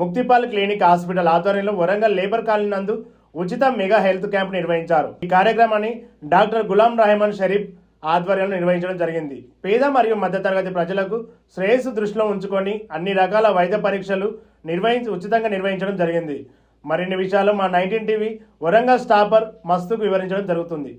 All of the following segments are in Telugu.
ముక్తిపాల్ క్లినిక్ హాస్పిటల్ ఆధ్వర్యంలో వరంగల్ లేబర్ కాలనీ నందు ఉచిత మెగా హెల్త్ క్యాంప్ నిర్వహించారు. ఈ కార్యక్రమాన్ని డాక్టర్ గులాం రహమాన్ షరీఫ్ ఆధ్వర్యంలో నిర్వహించడం జరిగింది. పేద మరియు మధ్యతరగతి ప్రజలకు శ్రేయస్సు దృష్టిలో ఉంచుకొని అన్ని రకాల వైద్య పరీక్షలు నిర్వహించి ఉచితంగా నిర్వహించడం జరిగింది. మరిన్ని విషయాలు మా నైన్టీన్ టీవీ వరంగల్ స్టాపర్ మస్తుకు వివరించడం జరుగుతుంది.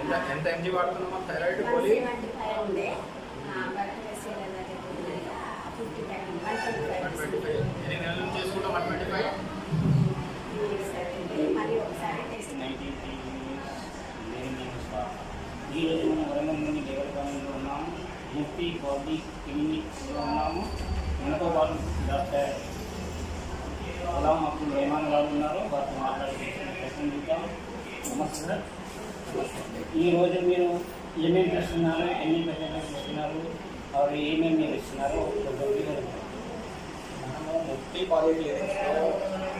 ఎంత ఎంత ఎంజీ వాడుతున్నామా థైరాయిడ్ గోళీ ఎన్ని నెలల నుంచి చేసుకుంటాం వన్ ట్వంటీ ఫైవ్ ఉన్నాము బాడీ బాబీ క్లినిక్లో ఉన్నాము మనతో పాటు డాక్టర్ గులాం మాకు రెహమాన్ గారు ఉన్నారు వారితో మాట్లాడే ప్రయత్నం చేద్దాం. నమస్తే సార్. ఈరోజు మీరు ఏమేమి చేస్తున్నారు ఎన్ని పేషెంట్లు చేస్తున్నారు వారు ఏమేమి మీరు ఇస్తున్నారు మనము ముఫ్తీ కాలేజ్ క్లినిక్స్లో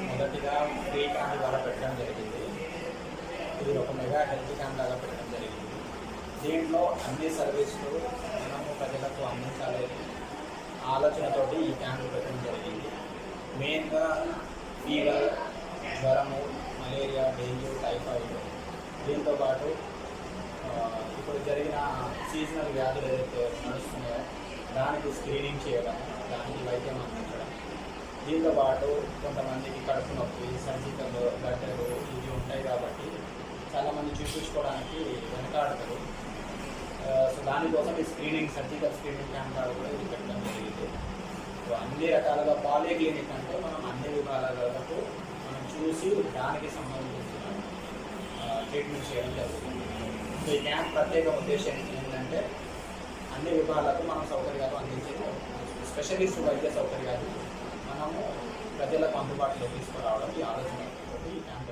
మొదటిగా ఫ్రీ క్యాంప్ ద్వారా పెట్టడం జరిగింది. ఇది ఒక మెగా హెల్త్ క్యాంప్ లాగా పెట్టడం జరిగింది. దీంట్లో అన్ని సర్వీసులు మనం ప్రజలకు అందించాలి. ఆలోచనతోటి ఈ క్యాంపు పెట్టడం జరిగింది. మెయిన్గా ఫీవర్ జ్వరము మలేరియా డెంగ్యూ టైఫాయిడ్. దీంతో పాటు ఇప్పుడు జరిగిన సీజనల్ వ్యాధులు ఏదైతే నడుస్తున్నాయో దానికి స్క్రీనింగ్ చేయడం దానికి వైద్యం అందించడం. దీంతో పాటు కొంతమందికి కడుపు నొప్పి సర్జికల్ గడ్డలు ఇవి ఉంటాయి కాబట్టి చాలామంది చూపించుకోవడానికి వెనకాడతారు. దానికోసం ఈ స్క్రీనింగ్ సర్జికల్ స్క్రీనింగ్ క్యాంప్ కూడా ఇది పెట్టడం జరిగింది. సో అన్ని రకాలుగా పాలే క్లినిక్ అంటే మనం అన్ని విభాగాలకు మనం చూసి దానికి సంబంధించిన ట్రీట్మెంట్ చేయడం జరుగుతుంది. సో ఈ క్యాంప్ ప్రత్యేక ఉద్దేశం ఏంటంటే అన్ని విభాగాలకు మనం సౌకర్యాలు అందించే స్పెషలిస్ట్ వైద్య సౌకర్యాలు మనము ప్రజలకు అందుబాటులో తీసుకురావడం ఈ ఆలోచన ఈ క్యాంప్